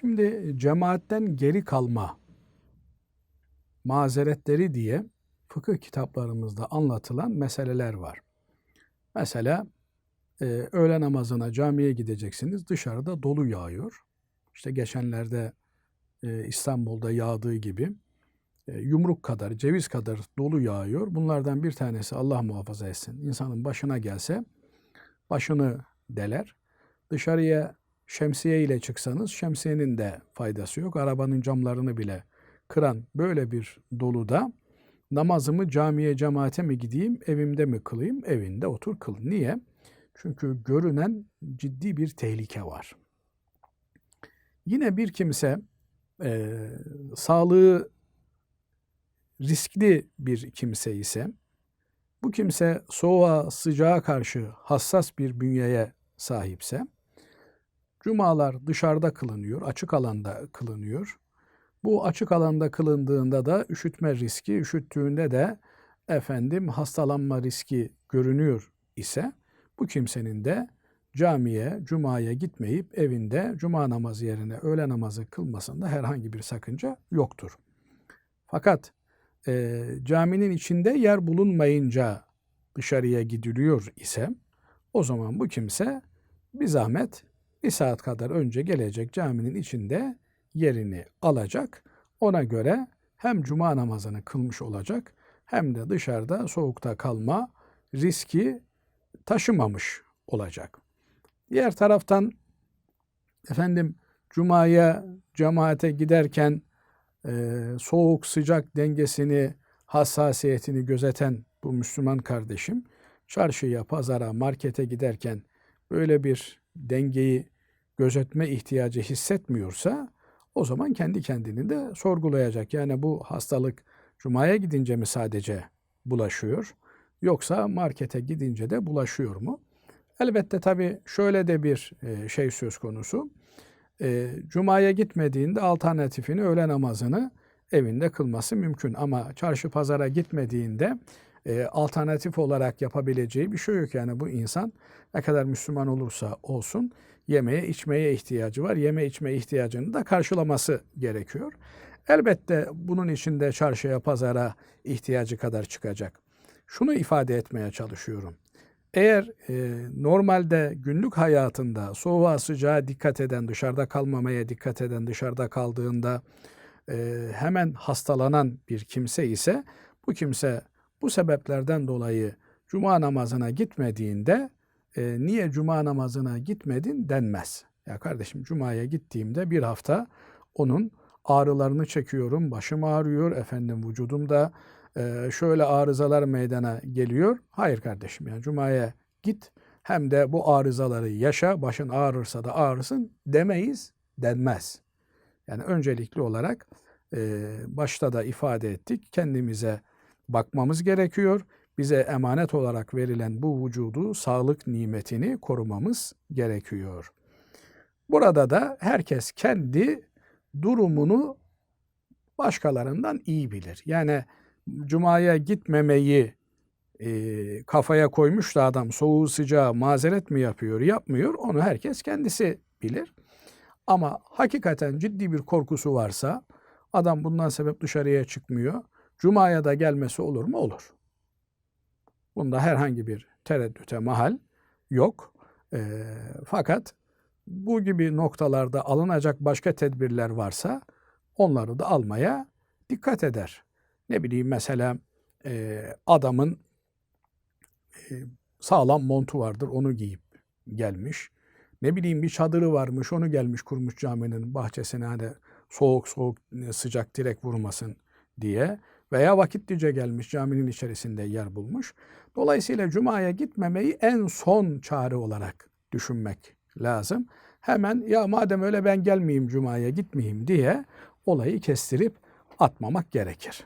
Şimdi cemaatten geri kalma mazeretleri diye fıkıh kitaplarımızda anlatılan meseleler var. Mesela e, öğle namazına camiye gideceksiniz. Dışarıda dolu yağıyor. İşte geçenlerde e, İstanbul'da yağdığı gibi e, yumruk kadar, ceviz kadar dolu yağıyor. Bunlardan bir tanesi Allah muhafaza etsin. İnsanın başına gelse başını deler. Dışarıya şemsiye ile çıksanız şemsiyenin de faydası yok. Arabanın camlarını bile kıran böyle bir doluda namazımı camiye cemaate mi gideyim, evimde mi kılayım? Evinde otur kıl. Niye? Çünkü görünen ciddi bir tehlike var. Yine bir kimse e, sağlığı riskli bir kimse ise bu kimse soğuğa, sıcağa karşı hassas bir bünyeye sahipse cumalar dışarıda kılınıyor, açık alanda kılınıyor. Bu açık alanda kılındığında da üşütme riski, üşüttüğünde de efendim hastalanma riski görünüyor ise bu kimsenin de camiye, cumaya gitmeyip evinde cuma namazı yerine öğle namazı kılmasında herhangi bir sakınca yoktur. Fakat e, caminin içinde yer bulunmayınca dışarıya gidiliyor ise o zaman bu kimse bir zahmet bir saat kadar önce gelecek caminin içinde yerini alacak. Ona göre hem cuma namazını kılmış olacak hem de dışarıda soğukta kalma riski taşımamış olacak. Diğer taraftan efendim cumaya cemaate giderken e, soğuk sıcak dengesini hassasiyetini gözeten bu Müslüman kardeşim çarşıya, pazara, markete giderken böyle bir dengeyi gözetme ihtiyacı hissetmiyorsa o zaman kendi kendini de sorgulayacak. Yani bu hastalık cumaya gidince mi sadece bulaşıyor yoksa markete gidince de bulaşıyor mu? Elbette tabii şöyle de bir e, şey söz konusu. E, cumaya gitmediğinde alternatifini öğle namazını evinde kılması mümkün. Ama çarşı pazara gitmediğinde e, alternatif olarak yapabileceği bir şey yok. Yani bu insan ne kadar Müslüman olursa olsun yemeye içmeye ihtiyacı var. Yeme içme ihtiyacını da karşılaması gerekiyor. Elbette bunun içinde çarşıya pazara ihtiyacı kadar çıkacak. Şunu ifade etmeye çalışıyorum. Eğer e, normalde günlük hayatında soğuğa sıcağa dikkat eden, dışarıda kalmamaya dikkat eden, dışarıda kaldığında e, hemen hastalanan bir kimse ise bu kimse bu sebeplerden dolayı cuma namazına gitmediğinde e, niye cuma namazına gitmedin denmez. Ya kardeşim cumaya gittiğimde bir hafta onun ağrılarını çekiyorum, başım ağrıyor, efendim vücudumda e, şöyle arızalar meydana geliyor. Hayır kardeşim yani cumaya git hem de bu arızaları yaşa, başın ağrırsa da ağrısın demeyiz, denmez. Yani öncelikli olarak e, başta da ifade ettik kendimize bakmamız gerekiyor. Bize emanet olarak verilen bu vücudu, sağlık nimetini korumamız gerekiyor. Burada da herkes kendi durumunu başkalarından iyi bilir. Yani cumaya gitmemeyi e, kafaya koymuş da adam soğuğu sıcağı mazeret mi yapıyor, yapmıyor onu herkes kendisi bilir. Ama hakikaten ciddi bir korkusu varsa adam bundan sebep dışarıya çıkmıyor. Cuma'ya da gelmesi olur mu? Olur. Bunda herhangi bir tereddüte mahal yok. E, fakat bu gibi noktalarda alınacak başka tedbirler varsa onları da almaya dikkat eder. Ne bileyim mesela e, adamın e, sağlam montu vardır onu giyip gelmiş. Ne bileyim bir çadırı varmış onu gelmiş kurmuş caminin bahçesine hani soğuk soğuk sıcak direkt vurmasın diye veya vakitlice gelmiş caminin içerisinde yer bulmuş. Dolayısıyla cumaya gitmemeyi en son çare olarak düşünmek lazım. Hemen ya madem öyle ben gelmeyeyim cumaya gitmeyeyim diye olayı kestirip atmamak gerekir.